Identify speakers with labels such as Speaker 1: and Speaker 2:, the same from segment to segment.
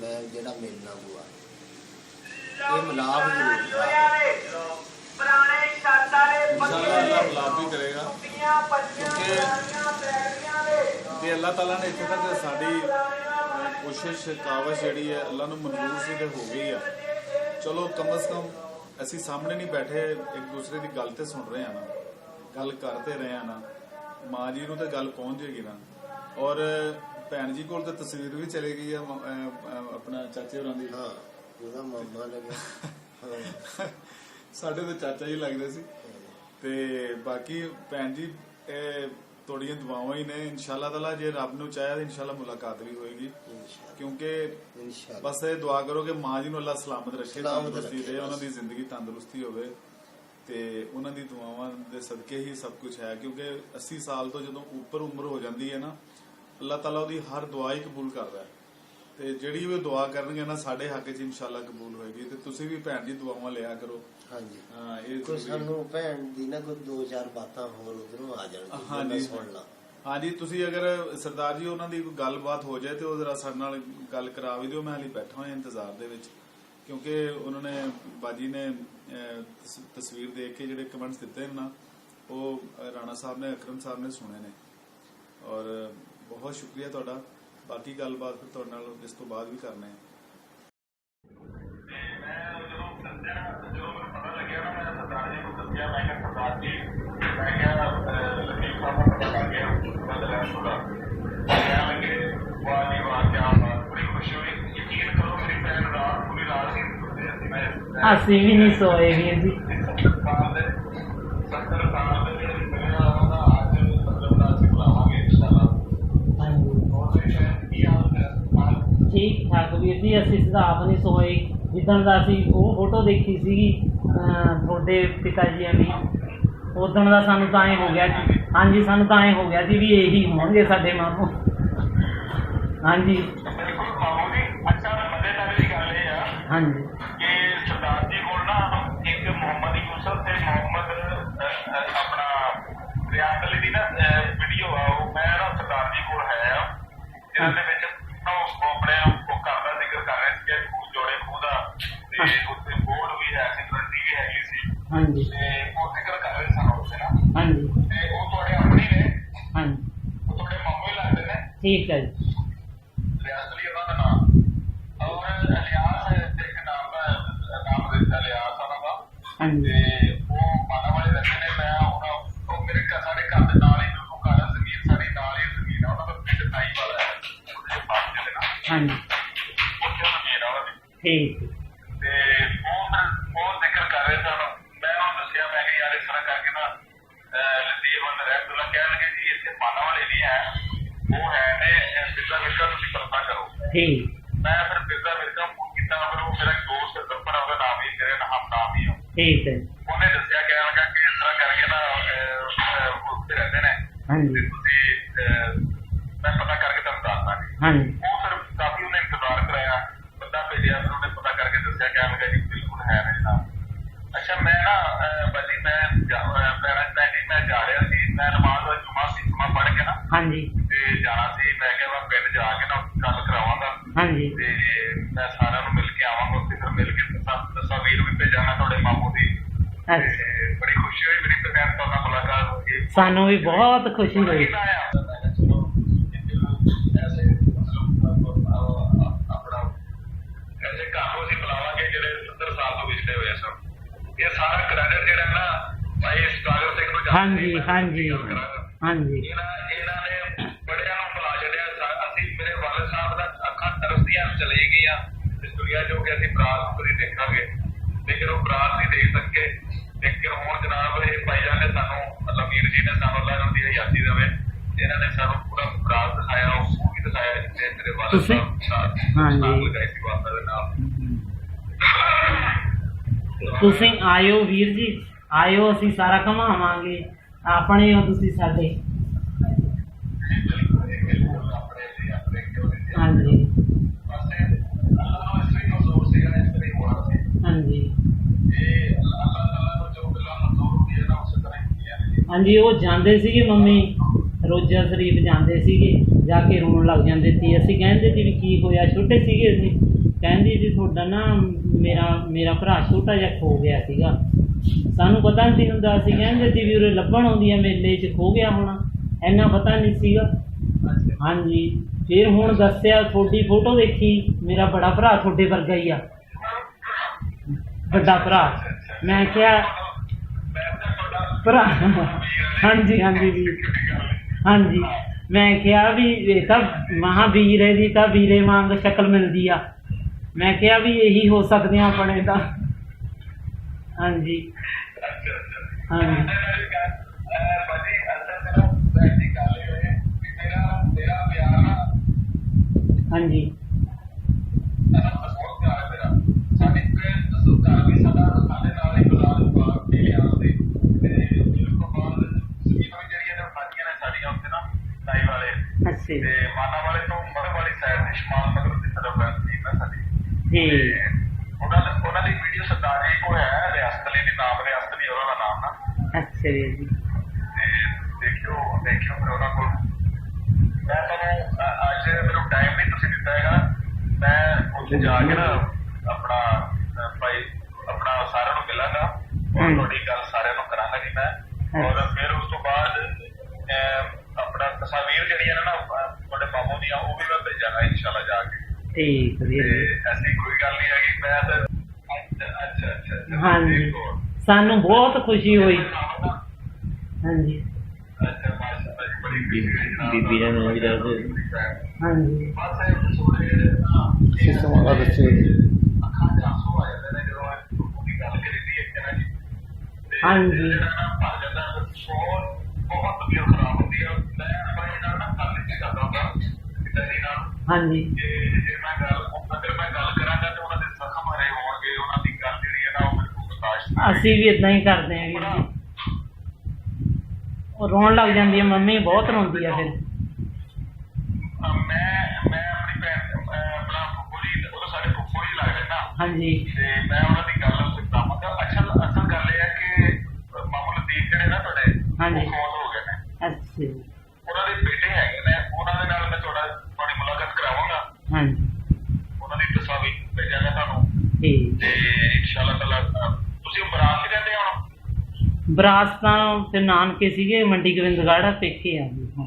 Speaker 1: ਮੈਂ ਜਿਹੜਾ ਮਿਲਣਾ ਬੁਆ ਇਹ ਮਿਲਾਪ ਜ਼ਰੂਰ
Speaker 2: ਪੁਰਾਣੇ ਦੇ
Speaker 3: ਇਨਸ਼ਾਅੱਲਾ ਮਿਲਾਪ ਵੀ ਕਰੇਗਾ।
Speaker 2: ਪੱਤੀਆਂ ਪੱਤੀਆਂ
Speaker 3: ਕਿਉਂਕਿ
Speaker 2: ਪੁਰਾਣੀਆਂ ਪੈੜੀਆਂ ਦੇ।
Speaker 3: ਤੇ ਅੱਲਾਹ ਤਾਲਾ ਨੇ ਇੱਥੇ ਤੱਕ ਸਾਡੀ ਅਹ, ਕੋਸ਼ਿਸ਼ ਕਾਵਸ਼ ਜਿਹੜੀ ਹੈ ਅੱਲਾਹ ਨੂੰ ਮਨਜ਼ੂਰ ਸੀ ਤੇ ਹੋ ਗਈ ਆ। ਚਲੋ ਕਮ ਸ ਕਮ ਅਸੀਂ ਸਾਹਮਣੇ ਨਹੀਂ ਬੈਠੇ ਇੱਕ ਦੂਸਰੇ ਦੀ ਗੱਲ ਤੇ ਸੁਣ ਰਹੇ ਆ ਨਾ। ਗੱਲ ਕਰਦੇ ਰਹੇ ਆ ਨਾ। ਮਾਂ ਜੀ ਨੂੰ ਤਾਂ ਗੱਲ ਪਹੁੰਚ ਜੇਗੀ ਨਾ। ਔਰ ਭੈਣ ਜੀ ਕੋਲ ਤਾਂ ਤਸਵੀਰ ਵੀ ਚਲੇ ਗਈ ਆ ਮ- ਅਹ, ਅਹ, ਆਪਣਾ ਚਾਚੇ ਹੋਰਾਂ ਦੀ।
Speaker 1: ਹਾਂ ਉਹਦਾ ਮਾਮਾ ਲੱਗਿਆ ਹਾਂ
Speaker 3: ਸਾਡੇ ਤਾਂ ਚਾਚਾ ਜੀ ਲੱਗਦੇ ਸੀ। ਤੇ ਬਾਕੀ ਭੈਣ ਜੀ ਇਹ ਤੁਹਾਡੀਆਂ ਦੁਆਵਾਂ ਹੀ ਨੇ। ਇਨਸ਼ਾਅੱਲਾ ਤਾਲਾ ਜੇ ਰੱਬ ਨੂੰ ਚਾਹਿਆ ਤਾਂ ਇਨਸ਼ਾਅੱਲਾ ਮੁਲਾਕਾਤ ਵੀ ਹੋਏਗੀ।
Speaker 1: ਇਨਸ਼ਾਅੱਲਾ।
Speaker 3: ਕਿਉਂਕਿ
Speaker 1: ਇਨਸ਼ਾਅੱਲਾ।
Speaker 3: ਬਸ ਇਹ ਦੁਆ ਕਰੋ ਕਿ ਮਾਂ ਜੀ ਨੂੰ ਅੱਲਾ ਸਲਾਮਤ ਰੱਖੇ
Speaker 1: ਸਲਾਮਤ
Speaker 3: ਤੰਦਰੁਸਤੀ
Speaker 1: ਰੱਖੇ,
Speaker 3: ਦੇ ਉਹਨਾਂ। ਦੀ ਜ਼ਿੰਦਗੀ ਤੰਦਰੁਸਤੀ ਹੋਵੇ। ਤੇ ਉਹਨਾਂ ਦੀ ਦੁਆਵਾਂ ਦੇ ਸਦਕੇ ਹੀ ਸਭ ਕੁਝ ਹੈ। ਕਿਉਂਕਿ 80 ਸਾਲ ਤੋਂ ਜਦੋਂ ਉੱਪਰ ਉਮਰ ਹੋ ਜਾਂਦੀ ਹੈ ਨਾ ਅੱਲਾਹ ਤਾਲਾ ਉਹਦੀ ਹਰ ਦੁਆ ਹੀ ਕਬੂਲ ਕਰਦਾ ਹੈ। ਤੇ ਜਿਹੜੀ ਵੀ ਦੁਆ ਕਰਨਗੇ ਨਾ ਸਾਡੇ ਹੱਕ 'ਚ ਇਨਸ਼ਾਅੱਲਾ ਕਬੂਲ ਹੋਏਗੀ। ਤੇ ਤੁਸੀਂ ਵੀ ਭੈਣ ਜੀ ਦੁਆਵਾਂ ਲਿਆ ਕਰੋ।
Speaker 1: ਹਾਂਜੀ।
Speaker 3: ਹਾਂ ਇਹ
Speaker 1: ਕੋਈ
Speaker 3: ਜ਼ਰੂਰੀ ਹੈ।
Speaker 1: ਸਾਨੂੰ ਭੈਣ ਦੀ ਨਾ ਕੋਈ ਦੋ ਚਾਰ ਬਾਤਾਂ ਹੋਰ ਉਧਰੋਂ ਆ ਜਾਣਗੀਆਂ
Speaker 3: ਹਾਂਜੀ।
Speaker 1: ਮੈਂ ਸੁਣ ਲਾ।
Speaker 3: ਹਾਂਜੀ ਤੁਸੀਂ ਅਗਰ ਸਰਦਾਰ ਜੀ ਉਹਨਾਂ ਦੀ ਕੋਈ ਗੱਲਬਾਤ ਹੋ ਜਾਏ ਤੇ ਉਹ ਜਰਾ ਸਾਡੇ ਨਾਲ ਗੱਲ ਕਰਾ ਵੀ ਦਿਓ। ਮੈਂ ਹਾਲੇ ਬੈਠਾ ਹੋਇਆ ਇੰਤਜ਼ਾਰ ਦੇ ਵਿੱਚ। ਕਿਉਂਕਿ ਉਹਨਾਂ ਨੇ ਬਾਜੀ ਨੇ ਤਸਵੀਰ ਦੇਖ ਕੇ ਜਿਹੜੇ ਕਮੈਂਟਸ ਦਿੱਤੇ ਨੇ ਨਾ ਉਹ ਰਾਣਾ ਸਾਹਿਬ ਨੇ ਅਕਰਮ ਸਾਹਿਬ ਨੇ ਸੁਣੇ ਨੇ। ਔਰ ਬਹੁਤ ਸ਼ੁਕਰੀਆ ਤੁਹਾਡਾ ਬਾਕੀ ਗੱਲਬਾਤ ਫਿਰ ਤੁਹਾਡੇ ਨਾਲ ਇਸ ਤੋਂ ਬਾਅਦ ਵੀ ਕਰਨੇ ਆ
Speaker 4: ਅਸੀਂ ਵੀ ਨਹੀਂ ਸੋਏ ਵੀਰ ਜੀ ਠੀਕ ਠਾਕ ਵੀਰ ਜੀ ਅਸੀਂ ਸਿਧਾਪ ਨਹੀਂ ਸੋਏ। ਜਿੱਦਾਂ ਦਾ ਅਸੀਂ ਉਹ ਫੋਟੋ ਦੇਖੀ ਸੀਗੀ ਤੁਹਾਡੇ ਪਿਤਾ ਜੀ ਦੀ ਉਦੋਂ ਦਾ ਸਾਨੂੰ ਤਾਂ ਐ ਹੋ ਗਿਆ ਜੀ। ਹਾਂਜੀ ਸਾਨੂੰ ਤਾਂ ਐ ਹੋ ਗਿਆ ਸੀ ਵੀ ਇਹੀ ਹੋਣਗੇ ਸਾਡੇ ਮਾਮੂ। ਹਾਂਜੀ। ਹਾਂਜੀ।
Speaker 5: ਸਰਦਾਰ ਜੀ ਕੋਲ ਨਾ ਇੱਕ ਮੁਹੰਮਦ ਯੂਸਫ ਤੇ ਮੁਹੰਮਦ ਅਹ, ਅਹ, ਆਪਣਾ ਦੀ ਨਾ ਵੀਡੀਓ ਆ ਉਹ ਮੈਂ ਨਾ ਸਰਦਾਰ ਜੀ ਕੋਲ ਹੈ ਆ। ਜਿਹਨਾਂ ਦੇ ਵਿੱਚ ਨਾ ਉਹ ਆਪਣੇ ਉਹ ਕਰਦਾ ਜ਼ਿਕਰ ਕਰ ਰਿਹਾ ਸੀ ਕਿ ਖੂਹ ਜੋੜੇ ਖੂਹ ਦਾ ਤੇ ਉੱਤੇ ਬੋਰਡ ਵੀ ਹੈ ਸਿਕਰਟੀ ਵੀ ਹੈਗੀ ਸੀ
Speaker 4: ਹਾਂਜੀ
Speaker 5: ਤੇ ਉਹ ਜ਼ਿਕਰ ਕਰ ਰਹੇ ਸਨ ਉੱਥੇ ਨਾ
Speaker 4: ਹਾਂਜੀ
Speaker 5: ਤੇ ਉਹ ਤੁਹਾਡੇ ਆਪਣੀ ਨੇ
Speaker 4: ਹਾਂਜੀ
Speaker 5: ਉਹ ਤੁਹਾਡੇ ਮਾਮੂ ਹੀ ਲੱਗਦੇ ਨੇ
Speaker 4: ਠੀਕ ਹੈ।
Speaker 5: ਉਹਨੇ ਦੱਸਿਆ ਕਿ ਲੱਗਾ ਕਿ ਇਸ ਤਰ੍ਹਾਂ ਕਰਕੇ ਨਾ ਉੱਥੇ ਰਹਿੰਦੇ ਨੇ।
Speaker 4: ਹਾਂਜੀ।
Speaker 5: ਤੇ ਤੁਸੀਂ ਮੈਂ ਪਤਾ ਕਰਕੇ ਤੁਹਾਨੂੰ ਦੱਸ ਦਾਂਗੇ।
Speaker 4: ਹਾਂਜੀ।
Speaker 5: ਉਹ ਫਿਰ ਕਾਫੀ ਉਹਨੇ ਇੰਤਜ਼ਾਰ ਕਰਾਇਆ ਬੰਦਾ ਭੇਜਿਆ ਫਿਰ ਉਹਨੇ ਪਤਾ ਕਰਕੇ ਦੱਸਿਆ ਕਿ ਲੱਗਾ ਜੀ ਬਿਲਕੁਲ ਹੈ ਮੇਰੇ ਨਾਲ ਅੱਛਾ ਮੈਂ ਨਾ ਬਾਜੀ ਮੈਂ ਪੈਰਾਂ ਚ ਨਹੀਂ ਮੈਂ ਜਾ ਰਿਹਾ ਸੀ। ਮੈਂ ਨਮਾਜ਼ ਦਾ ਜੁਮਾ ਸੀ ਜੁਮਾ ਪੜ੍ਹ ਕੇ ਨਾ।
Speaker 4: ਹਾਂਜੀ।
Speaker 5: ਤੇ ਜਾਣਾ ਸੀ। ਮੈਂ ਕਿਹਾ ਮੈਂ ਪਿੰਡ ਜਾ ਕੇ ਨਾ ਗੱਲ ਕਰਾਵਾਂਗਾ।
Speaker 4: ਹਾਂਜੀ।
Speaker 5: ਤੇ ਮੈਂ ਸਾਰਿਆਂ ਨੂੰ ਮਿਲ ਕੇ ਆਵਾਂਗਾ ਉੱਥੇ ਫਿਰ ਮਿਲ ਕੇ ਤਸਾ- ਤਸਵੀਰ ਵੀ ਭੇਜਾਂਗਾ ਤੁਹਾਡੇ ਮਾਮੂ ਦੀ।
Speaker 4: ਅੱਛਾ।
Speaker 5: ਤੇ ਬੜੀ ਖੁਸ਼ੀ ਹੋਈ ਮੇਰੀ ਤੇ ਤੁਹਾਡੇ ਨਾਲ ਮੁਲਾਕਾਤ ਹੋ ਗਈ
Speaker 4: ਸਾਨੂੰ ਵੀ ਬਹੁਤ ਖੁਸ਼ੀ ਹੋਈ।
Speaker 5: ਕਿੰਨਾ ਆਇਆ ਮੈਂ ਕਿਹਾ ਚਲੋ ਐਸੇ ਮਤਲਬ ਆਪਣਾ ਐਸੇ ਕਾਹੋ ਸੀ ਬੁਲਾਵਾਂਗੇ ਜਿਹੜੇ 70 ਸਾਲ ਤੋਂ ਵਿਛੜੇ ਹੋਏ ਸਨ ਇਹ ਸਾਰਾ ਕ੍ਰੈਡਿਟ ਜਿਹੜਾ ਨਾ ਭਾਈ ਸਟਾਗਰ ਸਿੰਘ ਨੂੰ ਜਾਂਦਾ
Speaker 4: ਹਾਂਜੀ ਹਾਂਜੀ। ਹਾਂਜੀ।
Speaker 5: ਇਹਨਾਂ ਇਹਨਾਂ ਨੇ ਬੜਿਆਂ ਨੂੰ ਬੁਲਾ ਛੱਡਿਆ। ਅਸੀਂ ਮੇਰੇ ਵਾਲਦ ਸਾਹਿਬ ਦਾ ਅੱਖਾਂ ਤਰਸਦੀਆਂ ਚਲੇ ਗਈਆਂ ਦੁਨੀਆ ਜੋ ਕਿ ਅਸੀਂ ਬਰਾਤ ਕਰੀ ਦੇਖਾਂਗੇ। ਲੇਕਿਨ ਉਹ ਬਰਾਤ ਨਹੀਂ ਦੇਖ ਸਕੇ। ਲੇਕਿਨ ਹੁਣ ਜਨਾਬ ਇਹ ਭਾਈਆਂ ਨੇ ਸਾਨੂੰ ਵੀਰ ਜੀ ਨੇ ਸਾਨੂੰ ਅੱਲਾਹ ਦੀ ਹਯਾਤੀ ਦੇਵੇ ਇਹਨਾਂ ਨੇ ਸਾਨੂੰ ਪੂਰਾ ਬਰਾਤ ਦਿਖਾਇਆ ਉਹ ਵੀ ਦਿਖਾਇਆ ਜਿੱਥੇ ਵਾਲਦ
Speaker 4: ਤੁਸੀਂ-
Speaker 5: ਸਾਹਿਬ
Speaker 4: ਹਾਂਜੀ।
Speaker 5: ਨਾਲ ਲਗਾਈ ਸੀ ਵਾਸਤਾ ਦੇ ਨਾਲ।
Speaker 4: ਤੁਸੀਂ ਆਇਓ ਵੀਰ ਜੀ। ਆਇਓ ਅਸੀਂ ਸਾਰਾ ਘਮਾਵਾਂਗੇ। ਆਪਣੇ ਹੋ ਤੁਸੀਂ ਸਾਡੇ
Speaker 5: ਆਪਣੇ ਲਈ ਆਪਣੇ ਕਿਉਂ ਨਹੀਂ
Speaker 4: ਹਾਂਜੀ
Speaker 5: ਪਾਸੇ ਅੱਲਾਹ ਨੂੰ ਇਸ ਲਈ ਮਜ਼ਦੂਰ ਸੀਗਾ ਇਸ ਲਈ ਹੋਣਾ ਸੀ
Speaker 4: ਹਾਂਜੀ
Speaker 5: ਇਹ ਅੱਲਾਹ ਤਾਲਾ ਨੂੰ ਜੋ ਗੱਲਾਂ ਮਨਜ਼ੂਰ ਹੁੰਦੀਆਂ ਨੇ ਉਸੇ ਤਰ੍ਹਾਂ ਹੀ ਹੁੰਦੀਆਂ ਨੇ
Speaker 4: ਹਾਂਜੀ, ਉਹ ਜਾਂਦੇ ਸੀਗੇ ਮੰਮੀ। ਰੋਜ਼ਾ ਸ਼ਰੀਫ ਜਾਂਦੇ ਸੀਗੇ, ਜਾ ਕੇ ਰੋਣ ਲੱਗ ਜਾਂਦੇ ਸੀ। ਅਸੀਂ ਕਹਿੰਦੇ ਸੀ ਵੀ ਕੀ ਹੋਇਆ, ਛੋਟੇ ਸੀਗੇ ਅਸੀਂ। ਕਹਿੰਦੀ ਸੀ ਤੁਹਾਡਾ ਨਾ ਮੇਰਾ ਮੇਰਾ ਭਰਾ ਛੋਟਾ ਜਿਹਾ ਖੋ ਗਿਆ ਸੀਗਾ। ਸਾਨੂੰ ਪਤਾ ਨਹੀਂ ਸੀ ਹੁੰਦਾ, ਅਸੀਂ ਕਹਿੰਦੇ ਸੀ ਵੀ ਉਰੇ ਲੱਭਣ ਆਉਂਦੀ ਆ ਮੇਲੇ 'ਚ, ਖੋ ਗਿਆ ਹੋਣਾ। ਇੰਨਾ ਪਤਾ ਨਹੀਂ ਸੀਗਾ। ਹਾਂਜੀ, ਫਿਰ ਹੁਣ ਦੱਸਿਆ, ਤੁਹਾਡੀ ਫੋਟੋ ਦੇਖੀ। ਮੇਰਾ ਬੜਾ ਭਰਾ ਤੁਹਾਡੇ ਵਰਗਾ ਹੀ ਆ। ਵੱਡਾ ਭਰਾ। ਮੈਂ ਕਿਹਾ ਭਰਾ। ਹਾਂਜੀ ਹਾਂਜੀ ਵੀਰ ਹਾਂਜੀ। ਮੈਂ ਕਿਹਾ ਵੀ ਇਹ ਤਾਂ ਮਹਾਵੀਰ ਵੀਰੇ ਦੀ ਤਾਂ ਵੀਰੇ ਵਾਂਗ ਸ਼ਕਲ ਮਿਲਦੀ ਆ। ਮੈਂ ਕਿਹਾ ਵੀ ਇਹੀ ਹੋ ਸਕਦੇ ਆ ਆਪਣੇ ਤਾਂ। ਹਾਂਜੀ। ਹਾਂਜੀ।
Speaker 5: ਨਾ
Speaker 4: ਅੱਛਾ ਜੀ।
Speaker 5: ਤੇ ਦੇਖਿਓ ਦੇਖਿਓ ਫਿਰ ਉਹਨਾਂ ਕੋਲ ਮੈਂ ਤੁਹਾਨੂੰ ਅ- ਅੱਜ ਮੈਨੂੰ ਟਾਈਮ ਨਹੀਂ ਤੁਸੀਂ ਦਿੱਤਾ ਹੈਗਾ। ਮੈਂ ਉੱਥੇ ਜਾ ਕੇ ਨਾ ਆਪਣਾ ਅ, ਭਾਈ ਆਪਣਾ ਸਾਰਿਆਂ ਨੂੰ ਮਿਲਾਂਗਾ। ਔਰ
Speaker 4: ਹਮ।
Speaker 5: ਤੁਹਾਡੀ ਗੱਲ ਸਾਰਿਆਂ ਨੂੰ ਕਰਾਂਗਾ ਜੀ ਮੈਂ। ਔਰ ਫਿਰ ਉਸ ਤੋਂ ਬਾਅਦ ਅ, ਆਪਣਾ ਤਸਵੀਰ ਜਿਹੜੀਆਂ ਨੇ ਨਾ ਅ, ਤੁਹਾਡੇ ਮਾਮੂ ਦੀਆਂ ਉਹ ਵੀ ਮੈਂ ਭੇਜਾਂਗਾ ਇਨਸ਼ਾਅੱਲਾ ਜਾ ਕੇ।
Speaker 4: ਠੀਕ
Speaker 5: ਤੇ
Speaker 4: ਵੀਰ ਜੀ।
Speaker 5: ਐਸੀ ਕੋਈ ਗੱਲ ਨਹੀਂ ਹੈਗੀ। ਮੈਂ ਤਾਂ ਅੱਛਾ ਅੱਛਾ ਅੱਛਾ ਅੱਛਾ।
Speaker 4: ਹਾਂਜੀ।
Speaker 5: ਦੇਖੋ।
Speaker 4: ਸਾਨੂੰ ਬਹੁਤ ਖੁਸ਼ੀ ਹੋਈ। ਹਾਂਜੀ।
Speaker 1: ਬੀਬੀ ਨੇ ਮੈਨੂੰ ਵੀ ਦੱਸ ਦਿਓ।
Speaker 4: ਹਾਂਜੀ
Speaker 1: ਸਿਸਟਮ ਵਾਲਾ
Speaker 5: ਦੇ ਆ
Speaker 4: ਹਾਂਜੀ। ਹਾਂਜੀ
Speaker 5: ਦੇ ਦੀ।
Speaker 4: ਅਸੀਂ ਵੀ ਇਦਾਂ ਹੀ ਕਰਦੇ ਹਾਂ ਵੀਰ ਜੀ ਉਹ ਰੋਣ ਲੱਗ ਜਾਂਦੀ ਹੈ ਮੰਮੀ ਬਹੁਤ ਰੋਂਦੀ ਆ ਫਿਰ।
Speaker 5: ਅਹ ਮੈਂ ਮੈਂ ਆਪਣੀ ਭੈਣ ਅਹ ਆਪਣਾ ਫੁੱਫੜ ਜੀ ਉਹ ਤਾਂ ਸਾਡੇ ਫੁੱਫੜ ਹੀ ਲੱਗਦੇ ਨਾ।
Speaker 4: ਹਾਂਜੀ।
Speaker 5: ਤੇ ਮੈਂ ਉਹਨਾਂ ਦੀ ਗੱਲ ਸੁਣਦਾ ਮਤਲਬ ਅਸਲ ਅਸਲ ਗੱਲ ਇਹ ਹੈ ਕਿ ਮਾਮੂ ਲਤੀਫ ਜਿਹੜੇ ਨਾ ਤੁਹਾਡੇ
Speaker 4: ਹਾਂਜੀ।
Speaker 5: ਉਹ ਫੌਤ ਹੋ ਗਏ ਨੇ।
Speaker 4: ਅੱਛਾ ਜੀ,
Speaker 5: ਉਹਨਾਂ ਦੇ ਬੇਟੇ ਹੈਗੇ ਨੇ। ਉਹਨਾਂ ਦੇ ਨਾਲ ਮੈਂ ਤੁਹਾਡਾ ਤੁਹਾਡੀ ਮੁਲਾਕਾਤ ਕਰਾਵਾਂਗਾ।
Speaker 4: ਹਾਂਜੀ।
Speaker 5: ਉਹਨਾਂ ਦੀ ਤਸਵੀਰ ਭੇਜਾਂਗਾ ਤੁਹਾਨੂੰ।
Speaker 4: ਠੀਕ।
Speaker 5: ਤੇ ਇਨਸ਼ਾਅੱਲਾ ਤਾਲਾ ਤੁਸੀਂ ਬਰਾਤ
Speaker 4: ਬਰਾਸ ਤਾਂ ਨਾਨਕੇ ਸੀਗੇ ਮੰਡੀ ਗੋਬਿੰਦਗੜ੍ਹ ਪੇਕੇ ਆ ਜੀ ਹਾਂ।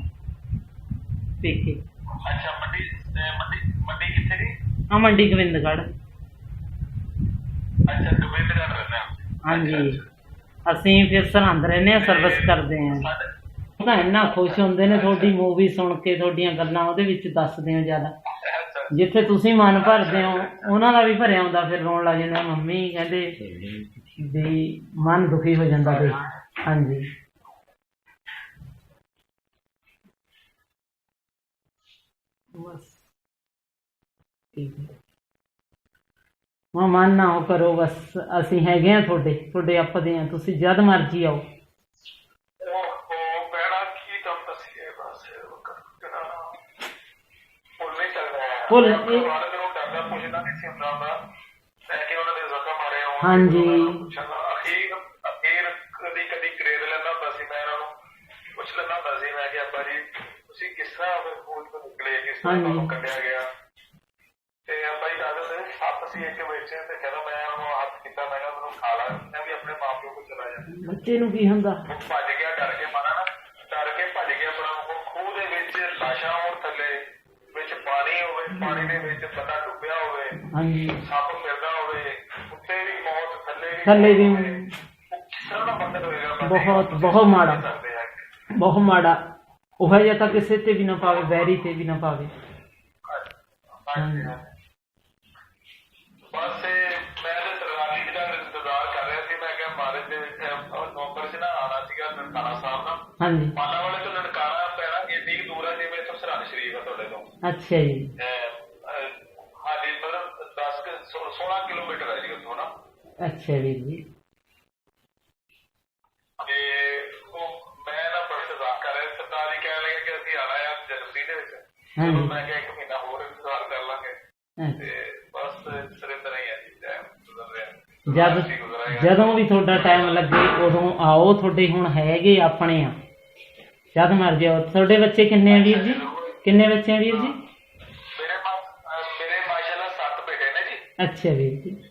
Speaker 4: ਪੇਕੇ।
Speaker 5: ਅੱਛਾ ਮੰਡੀ ਅਹ ਮੰਡੀ ਮੰਡੀ ਕਿੱਥੇ ਦੀ
Speaker 4: ਆ ਮੰਡੀ ਗੋਬਿੰਦਗੜ੍ਹ।
Speaker 5: ਅੱਛਾ ਗੋਬਿੰਦਗੜ੍ਹ ਰਹਿੰਦੇ ਹੋ
Speaker 4: ਹਾਂਜੀ। ਅਸੀਂ ਫਿਰ ਸਰਹੰਦ ਰਹਿੰਦੇ ਆ ਸਰਵਿਸ ਕਰਦੇ ਆ।
Speaker 5: ਸਾਡੇ
Speaker 4: ਉਹ ਤਾਂ ਇੰਨਾ ਖੁਸ਼ ਹੁੰਦੇ ਨੇ ਤੁਹਾਡੀ ਮੂਵੀ ਸੁਣ ਕੇ ਤੁਹਾਡੀਆਂ ਗੱਲਾਂ ਉਹਦੇ ਵਿੱਚ ਦੱਸਦੇ ਹੋ ਜ਼ਿਆਦਾ।
Speaker 5: ਅੱਛਾ।
Speaker 4: ਜਿੱਥੇ ਤੁਸੀਂ ਮਨ ਭਰਦੇ ਹੋ ਉਹਨਾਂ ਦਾ ਵੀ ਭਰਿਆ ਹੁੰਦਾ ਫਿਰ ਰੋਣ ਲੱਗ ਜਾਂਦੇ ਮੰਮੀ ਕਹਿੰਦੇ ਵੀ ਮਨ ਦੁਖੀ ਹੋ ਜਾਂਦਾ ਤੇ ਹਾਂਜੀ। ਬਸ ਠੀਕ ਹੈ। ਮਨ ਨਾ ਕਰੋ ਬਸ ਅਸੀਂ ਹੈਗੇ ਆ ਤੁਹਾਡੇ ਤੁਹਾਡੇ ਆਪਦੇ ਆ ਤੁਸੀਂ ਜਦ ਮਰਜ਼ੀ ਆਓ।
Speaker 5: ਭੁੱਲ
Speaker 4: ਇਹ- ਹਾਂਜੀ।
Speaker 5: ਅਖੀਰ ਅਖੀਰ ਕਦੀ ਕਦੀ ਕਰੇਦ ਲੈਂਦਾ ਹੁੰਦਾ ਸੀ ਮੈਂ ਇਹਨਾਂ ਨੂੰ ਪੁੱਛ ਲੈਂਦਾ ਹੁੰਦਾ ਸੀ ਮੈਂ ਕਿ ਅੱਬਾ ਜੀ ਤੁਸੀਂ ਕਿਸ ਤਰ੍ਹਾਂ ਫਿਰ ਖੂਨ ਤੋਂ ਨਿਕਲੇ ਕਿਸ ਤਰ੍ਹਾਂ
Speaker 4: ਹਾਂਜੀ।
Speaker 5: ਤੁਹਾਨੂੰ ਕੱਢਿਆ ਗਿਆ ਤੇ ਅੱਬਾ ਜੀ ਦੱਸਦੇ ਸੀ ਸੱਪ ਸੀ ਇੱਕ ਵਿੱਚ ਤੇ ਜਦੋਂ ਮੈਂ ਉਹਨੂੰ ਹੱਥ ਕੀਤਾ ਮੈਂ ਕਿਹਾ ਮੈਨੂੰ ਖਾ ਲਾ ਮੈਂ ਵੀ ਆਪਣੇ ਮਾਂ ਪਿਓ ਕੋਲ ਚਲਾ ਜਾਂਦਾ
Speaker 4: ਬੱਚੇ ਨੂੰ ਕੀ ਹੁੰਦਾ
Speaker 5: ਭੱਜ ਗਿਆ ਡਰ ਕੇ ਮਾਰਾ ਨਾ ਡਰ ਕੇ ਭੱਜ ਗਿਆ ਪਰ ਉਹ ਖੂਹ ਦੇ ਵਿੱਚ ਲਾਸ਼ਾਂ ਹੋਣ ਥੱਲੇ ਵਿੱਚ ਪਾਣੀ ਹੋਵੇ ਪਾਣੀ ਦੇ ਵਿੱਚ ਬੰਦਾ ਡੁੱਬਿਆ ਹੋਵੇ
Speaker 4: ਹਾਂਜੀ
Speaker 5: ਸੱਪ ਥੱਲੇ ਦਾ
Speaker 4: ਬਹੁਤ- ਬਹੁਤ ਮਾੜਾ। ਬਹੁਤ ਮਾੜਾ। ਉਹ ਜਿਹਾ ਤਾਂ ਕਿਸੇ ਤੇ ਵੀ ਨਾ ਪਾਵੇ ਵੈਰੀ ਤੇ ਵੀ ਨਾ ਪਾਵੇ।
Speaker 5: ਹਾਂਜੀ, ਹਾਂਜੀ। ਬਸ ਇਹ ਮੈਂ ਤੇ ਸਰਦਾਰੀ ਦਾ ਇੰਤਜ਼ਾਰ ਕਰ ਰਿਹਾ ਸੀ ਮੈਂ ਕਿਹਾ ਮਾਰਚ ਦੇ ਵਿੱਚ ਅਹ, ਨਵੰਬਰ 'ਚ ਨਾ ਆਣਾ ਸੀਗਾ ਨਨਕਾਣਾ ਸਾਹਿਬ ਦਾ।
Speaker 4: ਹਾਂਜੀ।
Speaker 5: ਮਾਲਾ ਵਾਲੇ ਤੋਂ ਨਨਕਾਣਾ ਪੈਣਾ ਕੁ ਦੂਰ ਹੈ ਜਿਵੇਂ ਇੱਥੋਂ ਸਰਹੰਦ ਸ਼ਰੀਫ ਹੈ ਤੁਹਾਡੇ ਤੋਂ।
Speaker 4: ਅੱਛਾ ਜੀ
Speaker 5: ਅਹ, ਅਹ, ਹਾਂਜੀ ਮਤਲਬ 10 ਕੁ- ਸੋ- 16 ਕਿਲੋਮੀਟਰ ਹੈ ਜੀ ਉੱਥੋਂ ਨਾ
Speaker 4: ਵੀਰ ਜੀ
Speaker 5: ਤੇ ਉਹ ਮੈਂ ਨਾ ਬੜਾ ਇੰਤਜ਼ਾਰ ਕਰ ਰਿਹਾ ਸੀ। ਸਰਦਾਰ ਜੀ ਕਹਿਣ ਲੱਗੇ ਕਿ ਅਸੀਂ ਆਣਾ ਹੈ ਜਨਵਰੀ ਦੇ ਵਿੱਚ।
Speaker 4: ਹਾਂਜੀ।
Speaker 5: ਚਲੋ ਮੈਂ ਕਿਹਾ ਇੱਕ ਮਹੀਨਾ ਹੋਰ ਇੰਤਜ਼ਾਰ ਕਰ ਲਾਂਗੇ।
Speaker 4: ਅੱਛਾ।
Speaker 5: ਤੇ ਬਸ ਸਰਿੰਦਰ ਹੀ ਹੈ ਜੀ ਟਾਈਮ ਗੁਜ਼ਰ ਰਿਹਾ।
Speaker 4: ਜਦ। ਜਦੋਂ ਵੀ ਤੁਹਾਡਾ ਟਾਈਮ ਲੱਗੇ ਉਦੋਂ ਆਓ ਤੁਹਾਡੇ ਹੁਣ ਹੈਗੇ ਆਪਣੇ ਆ। ਜਦ ਮਰਜ਼ੀ ਆਓ। ਤੁਹਾਡੇ ਬੱਚੇ ਕਿੰਨੇ ਆ ਵੀਰ ਜੀ? ਕਿੰਨੇ ਬੱਚੇ ਆ ਵੀਰ ਜੀ?
Speaker 5: ਮੇਰੇ ਮੇਰੇ ਮਾਸ਼ਾਅੱਲਾ ਸੱਤ ਬੇਟੇ ਨੇ ਜੀ।
Speaker 4: ਅੱਛਾ ਵੀਰ ਜੀ।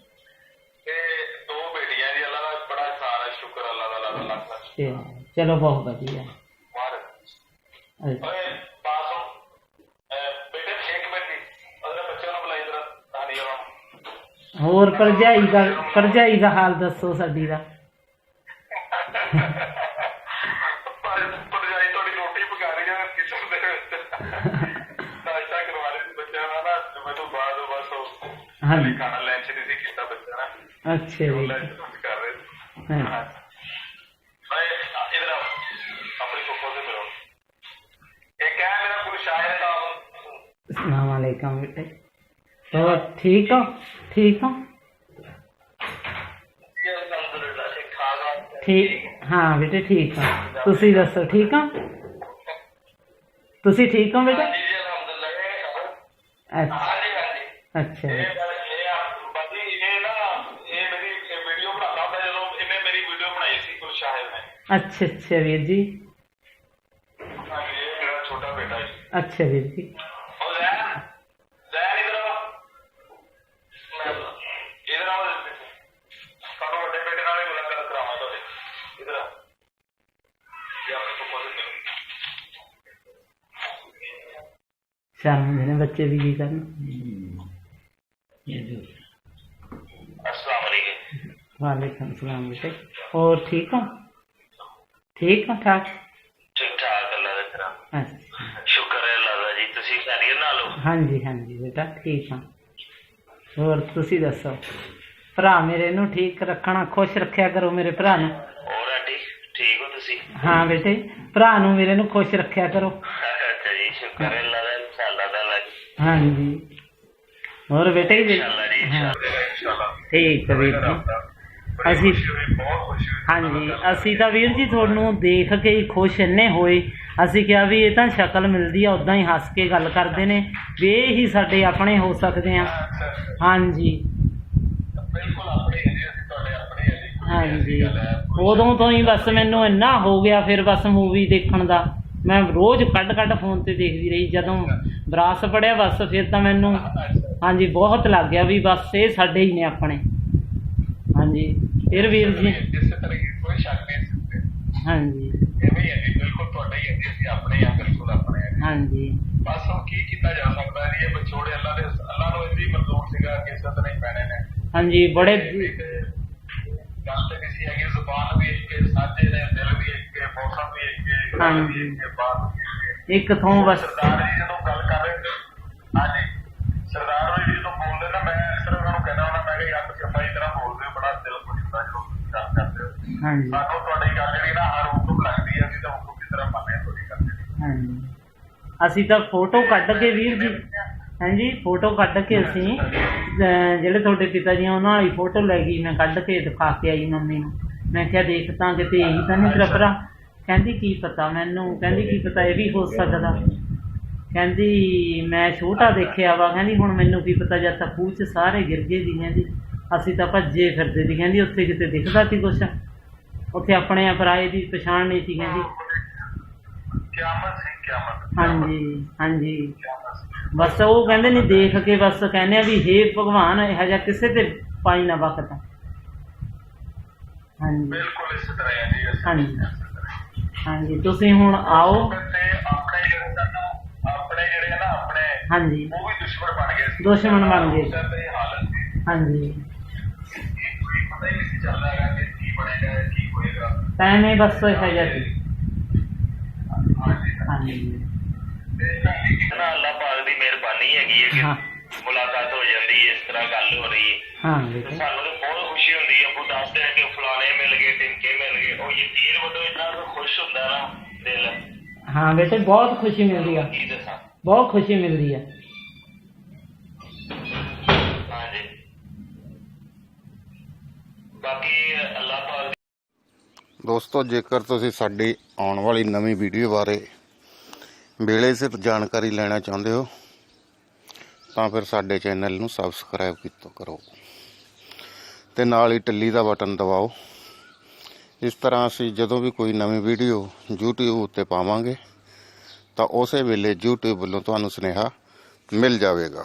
Speaker 5: ਤੇ
Speaker 4: ਚਲੋ ਬਹੁਤ ਵਧੀਆ। ਅੱਛਾ। ਹੋਰ ਭਰਜਾਈ ਦਾ ਭਰਜਾਈ ਦਾ ਹਾਲ ਦੱਸੋ ਸਾਡੀ ਦਾ।
Speaker 5: ਪਰ ਪਰਜਾਈ ਤੁਹਾਡੀ ਰੋਟੀ ਪਕਾ ਰਹੀ ਹੈ ਕਿਚਨ ਦੇ ਵਿੱਚ। ਨਾਸ਼ਤਾ ਕਰਵਾ ਰਹੀ ਸੀ ਬੱਚਿਆਂ ਦਾ ਨਾ ਤੇ ਬਾਅਦ ਬਸ
Speaker 4: ਹਾਂਜੀ।
Speaker 5: ਖਾਣਾ ਲੰਚ ਨਹੀਂ ਸੀ ਕੀਤਾ ਬੱਚਿਆਂ ਨੇ।
Speaker 4: ਅੱਛਾ ਜੀ।
Speaker 5: ਕਰ ਰਹੇ ਸੀ।
Speaker 4: ਹਾਂ। वालेकुम बेटे तो ठीक हो ठीक हो
Speaker 5: ये अल्हम्दुलिल्लाह ठीक ठाक
Speaker 4: ਠੀਕ ਹਾਂ ਬੇਟੇ ਠੀਕ ਹਾਂ ਤੁਸੀਂ ਦੱਸੋ ਠੀਕ ਹੋ ਤੁਸੀਂ ਠੀਕ ਹੋ ਬੇਟੇ
Speaker 5: जी जी अल्हम्दुलिल्लाह
Speaker 4: ਅੱਛਾ
Speaker 5: हाँ जी हाँ जी
Speaker 4: ਅੱਛਾ
Speaker 5: ਇਹ
Speaker 4: ਜੀ।
Speaker 5: ਇਹ ਬਾਜੀ ਇਹ ਨਾ ਇਹ ਮੇਰੀ ਵੀਡੀਓ ਬਣਾਉਂਦਾ ਹੁੰਦਾ ਜਦੋਂ ਇਹਨੇ ਮੇਰੀ ਵੀਡੀਓ ਬਣਾਈ ਸੀ ਕੋਈ ਸ਼ਾਇਰ ਨੇ
Speaker 4: ਅੱਛਾ ਅੱਛਾ ਵੀਰ ਜੀ
Speaker 5: ਹਾਂਜੀ ਇਹ ਮੇਰਾ ਛੋਟਾ ਬੇਟਾ ਜੀ
Speaker 4: ਅੱਛਾ ਵੀਰ ਜੀ ਸ਼ਾਮ ਹੁੰਦੇ ਨੇ ਬੱਚੇ ਵੀ ਕੀ ਕਰਨ? ਵਾਲੇਕਮ ਸਲਾਮ ਬੇਟੇ ਹੋਰ ਠੀਕ ਹੋ? ਠੀਕ ਹੋ ਠਾਕ?
Speaker 5: ਠੀਕ ਠਾਕ ਅੱਲਾ ਦਾ
Speaker 4: ਕਰਮ।
Speaker 5: ਸ਼ੁਕਰ ਹੈ ਅੱਲਾ ਦਾ ਜੀ ਤੁਸੀਂ ਖੈਰੀਅਤ ਨਾਲ ਹੋ?
Speaker 4: ਹਾਂਜੀ ਹਾਂਜੀ ਬੇਟਾ ਠੀਕ ਹਾਂ। ਹੋਰ ਤੁਸੀਂ ਦੱਸੋ? ਭਰਾ ਮੇਰੇ ਨੂੰ ਠੀਕ ਰੱਖਣਾ ਖੁਸ਼ ਰੱਖਿਆ ਕਰੋ ਮੇਰੇ ਭਰਾ ਨੂੰ।
Speaker 5: ਹੋਰ ਆਂਟੀ ਠੀਕ ਹੋ ਤੁਸੀਂ?
Speaker 4: ਹਾਂ ਬੇਟੇ ਭਰਾ ਨੂੰ ਮੇਰੇ ਨੂੰ ਖੁਸ਼ ਰੱਖਿਆ ਕਰੋ।
Speaker 5: ਅੱਛਾ ਜੀ ਸ਼ੁਕਰ ਹੈ ਅੱਲਾ
Speaker 4: ਹਾਂਜੀ। ਹੋਰ ਬੇਟੇ ਜੀ ਠੀਕ ਵੀਰ ਜੀ। ਅਸੀਂ ਹਾਂਜੀ ਅਸੀਂ ਤਾਂ ਵੀਰ ਜੀ ਤੁਹਾਨੂੰ ਦੇਖ ਕੇ ਹੀ ਖੁਸ਼ ਇੰਨੇ ਹੋਏ। ਅਸੀਂ ਕਿਹਾ ਵੀ ਇਹ ਤਾਂ ਸ਼ਕਲ ਮਿਲਦੀ ਆ ਉਦਾਂ ਹੀ ਹੱਸ ਕੇ ਗੱਲ ਕਰਦੇ ਨੇ। ਵੀ ਇਹ ਹੀ ਸਾਡੇ ਆਪਣੇ ਹੋ ਸਕਦੇ ਆ। ਹਾਂਜੀ। ਹਾਂਜੀ। ਉਦੋਂ ਤੋਂ ਹੀ ਬਸ ਮੈਨੂੰ ਇੰਨਾ ਹੋ ਗਿਆ ਫਿਰ ਬਸ ਮੂਵੀ ਦੇਖਣ ਦਾ। ਮੈਂ ਰੋਜ਼ ਕੱਢ ਕੱਢ ਫੋਨ ਤੇ ਦੇਖਦੀ ਰਹੀ ਜਦੋਂ ਬਰਾਸ ਪੜਿਆ ਬਸ ਫਿਰ ਤਾਂ ਮੈਨੂੰ ਹਾਂਜੀ ਬਹੁਤ ਲੱਗ ਗਿਆ ਵੀ ਬਸ ਇਹ ਸਾਡੇ ਹੀ ਨੇ ਆਪਣੇ। ਹਾਂਜੀ ਫਿਰ ਵੀਰ ਜੀ।
Speaker 5: ਇਸੇ ਤਰ੍ਹਾਂ ਦੀ ਕੋਈ ਸ਼ੱਕ ਨਹੀਂ ਇਸ ਉੱਤੇ
Speaker 4: ਹਾਂਜੀ।
Speaker 5: ਐਵੇਂ ਹੀ ਹੈ ਜੀ ਬਿਲਕੁਲ ਤੁਹਾਡੇ ਹੀ ਹੈ ਜੀ ਅਸੀਂ ਆਪਣੇ ਆ ਬਿਲਕੁਲ ਆਪਣੇ ਆ
Speaker 4: ਹਾਂਜੀ।
Speaker 5: ਬਸ ਕੀ ਕੀਤਾ ਜਾ ਸਕਦਾ ਹੈ ਜੀ ਇਹ ਵਿਛੋੜੇ ਅੱਲਾ ਦੇ ਅੱਲਾ ਨੂੰ ਇੰਨੀ ਮਨਜ਼ੂਰ ਸੀਗਾ ਕਿ ਨਹੀਂ ਪੈਣੇ ਨੇ।
Speaker 4: ਹਾਂਜੀ ਬੜੇ
Speaker 5: ਗੱਲ ਤੇ ਕਿਸੇ ਹੈਗੀ ਜ਼ੁਬਾਨ ਵੀ ਇੱਕ ਕੇ ਸਾਜੇ ਨੇ ਦਿਲ ਵੀ ਇੱਕ ਕੇ ਮੌਸਮ ਵੀ ਇੱਕ ਕੇ ਕੇ ਬਾਤ ਇੱਕ
Speaker 4: ਥੋਂ ਬਸ।
Speaker 5: ਸਰਦਾਰ ਜੀ ਜਦੋਂ ਗੱਲ ਕਰ ਰਹੇ ਹਾਂਜੀ ਸਰਦਾਰ ਜੀ ਜਦੋਂ ਬੋਲਦੇ ਨਾ ਮੈਂ ਅਕਸਰ ਉਹਨਾਂ ਨੂੰ ਕਹਿੰਦਾ ਹੁੰਦਾ ਮੈਂ ਕਿ ਯਾਰ ਤੁਸੀਂ ਸਫ਼ਾਈ ਤਰ੍ਹਾਂ ਬੋਲਦੇ ਹੋ ਬੜਾ ਦਿਲ ਖੁਸ਼ ਹੁੰਦਾ ਜਦੋਂ ਗੱਲ ਕਰਦੇ ਹੋ।
Speaker 4: ਹਾਂਜੀ।
Speaker 5: ਸਾਨੂੰ ਤੁਹਾਡੀ ਗੱਲ ਜਿਹੜੀ ਨਾ ਹਰ ਹੁਕਮ ਲੱਗਦੀ ਹੈ ਅਸੀਂ ਤਾਂ ਹੁਕਮ ਦੀ ਤਰ੍ਹਾਂ ਮੰਨਦੇ ਹਾਂ ਤੁਹਾਡੀ ਗੱਲ
Speaker 4: ਹਾਂਜੀ। ਅਸੀਂ ਤਾਂ ਫੋਟੋ ਕੱਢ ਕੇ ਵੀਰ ਜੀ ਹਾਂਜੀ ਫੋਟੋ ਕੱਢ ਕੇ ਅਸੀਂ ਜਿਹੜੇ ਤੁਹਾਡੇ ਪਿਤਾ ਜੀ ਉਹਨਾਂ ਵਾਲੀ ਫੋਟੋ ਲੈ ਗਈ ਮੈਂ ਕੱਢ ਕੇ ਦਿਖਾ ਕੇ ਆਈ ਮੰਮੀ ਨੂੰ। ਮੈਂ ਕਿਹਾ ਦੇਖ ਤਾਂ ਕਿਤੇ ਇਹੀ ਤਾਂ ਨਹੀਂ ਤੇਰਾ ਭਰਾ ਕਹਿੰਦੀ ਕੀ ਪਤਾ ਮੈਨੂੰ ਕਹਿੰਦੀ ਕੀ ਪਤਾ ਇਹ ਵੀ ਹੋ ਸਕਦਾ। ਕਹਿੰਦੀ ਮੈਂ ਛੋਟਾ ਦੇਖਿਆ ਵਾ ਕਹਿੰਦੀ ਹੁਣ ਮੈਨੂੰ ਕੀ ਪਤਾ ਜਦ ਤੱਕ ਖੂਹ 'ਚ ਸਾਰੇ ਗਿਰ ਗਏ ਜੀ ਕਹਿੰਦੀ ਅਸੀਂ ਤਾਂ ਭੱਜੇ ਫਿਰਦੇ ਸੀ ਕਹਿੰਦੀ ਉੱਥੇ ਕਿਤੇ ਦਿਖਦਾ ਸੀ ਕੁਛ। ਉੱਥੇ ਆਪਣੇ ਪਰਾਏ ਦੀ ਪਛਾਣ ਨਹੀਂ ਸੀ ਕਹਿੰਦੀ।
Speaker 5: ਕਿਆਮਤ ਸੀ ਕਿਆਮਤ
Speaker 4: ਹਾਂਜੀ ਹਾਂਜੀ। ਬਸ ਉਹ ਕਹਿੰਦੇ ਨੇ ਦੇਖ ਕੇ ਬਸ ਕਹਿੰਦੇ ਆ ਵੀ ਹੇ ਭਗਵਾਨ ਇਹੋ ਜਿਹਾ ਕਿਸੇ ਤੇ ਪਾਈ ਨਾ ਵਕਤ। ਹਾਂਜੀ।
Speaker 5: ਬਿਲਕੁਲ ਇਸੇ ਤਰ੍ਹਾਂ ਹੈ ਜੀ
Speaker 4: ਹਾਂਜੀ। ਹਾਂਜੀ ਤੁਸੀਂ ਹੁਣ ਆਓ।
Speaker 5: ਤੇ ਆਪਣੇ ਜਿਹੜੇ ਸਾਨੂੰ ਆਪਣੇ ਜਿਹੜੇ ਆ ਨਾ ਆਪਣੇ
Speaker 4: ਹਾਂਜੀ।
Speaker 5: ਉਹ ਵੀ ਦੁਸ਼ਮਣ ਬਣ ਗਏ ਸੀ।
Speaker 4: ਦੁਸ਼ਮਣ ਬਣ ਗਏ।
Speaker 5: ਉਸ time ਤੇ ਇਹ ਹਾਲਤ ਸੀ।
Speaker 4: ਹਾਂਜੀ।
Speaker 5: ਕਿ ਕੋਈ ਪਤਾ ਹੀ ਨਹੀਂ ਸੀ ਚੱਲਦਾ ਹੈਗਾ ਕਿ ਕੀ ਬਣੇਗਾ ਕੀ ਹੋਏਗਾ।
Speaker 4: ਟਾਈਮ ਹੀ ਬਸ ਸੀ
Speaker 5: ਹਾਂਜੀ।
Speaker 4: ਹਾਂਜੀ।
Speaker 5: ਨਾ ਅੱਲਾਹ ਪਾਕ ਦੀ ਮਿਹਰਬਾਨੀ ਹੈਗੀ ਹੈ
Speaker 4: ਹਾਂ।
Speaker 5: ਕਿ ਮੁਲਾਕਾਤ ਹੋ ਜਾਂਦੀ ਹੈ ਇਸ ਤਰ੍ਹਾਂ ਗੱਲ ਹੋ ਰਹੀ ਹੈ।
Speaker 4: ਹਾਂ
Speaker 5: ਤੇ
Speaker 4: ਬੇਟੇ
Speaker 5: ਸਾਨੂੰ
Speaker 4: ਹਾਂ ਬੇਟੇ ਬਹੁਤ ਖੁਸ਼ੀ ਮਿਲਦੀ ਆ।
Speaker 5: ਕੀ ਦੱਸਾਂ
Speaker 4: ਬਹੁਤ ਖੁਸ਼ੀ ਮਿਲਦੀ ਆ।
Speaker 5: ਹਾਂਜੀ। ਬਾਕੀ ਅੱਲਾਹ ਪਾਕ
Speaker 1: ਦੋਸਤੋ ਜੇਕਰ ਤੁਸੀਂ ਸਾਡੀ ਆਉਣ ਵਾਲੀ ਨਵੀਂ ਵੀਡੀਓ ਬਾਰੇ ਵੇਲੇ ਸਿਰ ਜਾਣਕਾਰੀ ਲੈਣਾ ਚਾਹੁੰਦੇ ਹੋ ਤਾਂ ਫਿਰ ਸਾਡੇ ਚੈਨਲ ਨੂੰ ਸਬਸਕ੍ਰਾਈਬ ਕੀਤਾ ਕਰੋ। ਤੇ ਨਾਲ ਹੀ ਟੱਲੀ ਦਾ ਬਟਨ ਦਬਾਓ। ਇਸ ਤਰ੍ਹਾਂ ਅਸੀਂ ਜਦੋਂ ਵੀ ਕੋਈ ਨਵੀਂ ਵੀਡੀਓ YouTube ਉੱਤੇ ਪਾਵਾਂਗੇ, ਤਾਂ ਉਸੇ ਵੇਲੇ YouTube ਵੱਲੋਂ ਤੁਹਾਨੂੰ ਸੁਨੇਹਾ ਮਿਲ ਜਾਵੇਗਾ।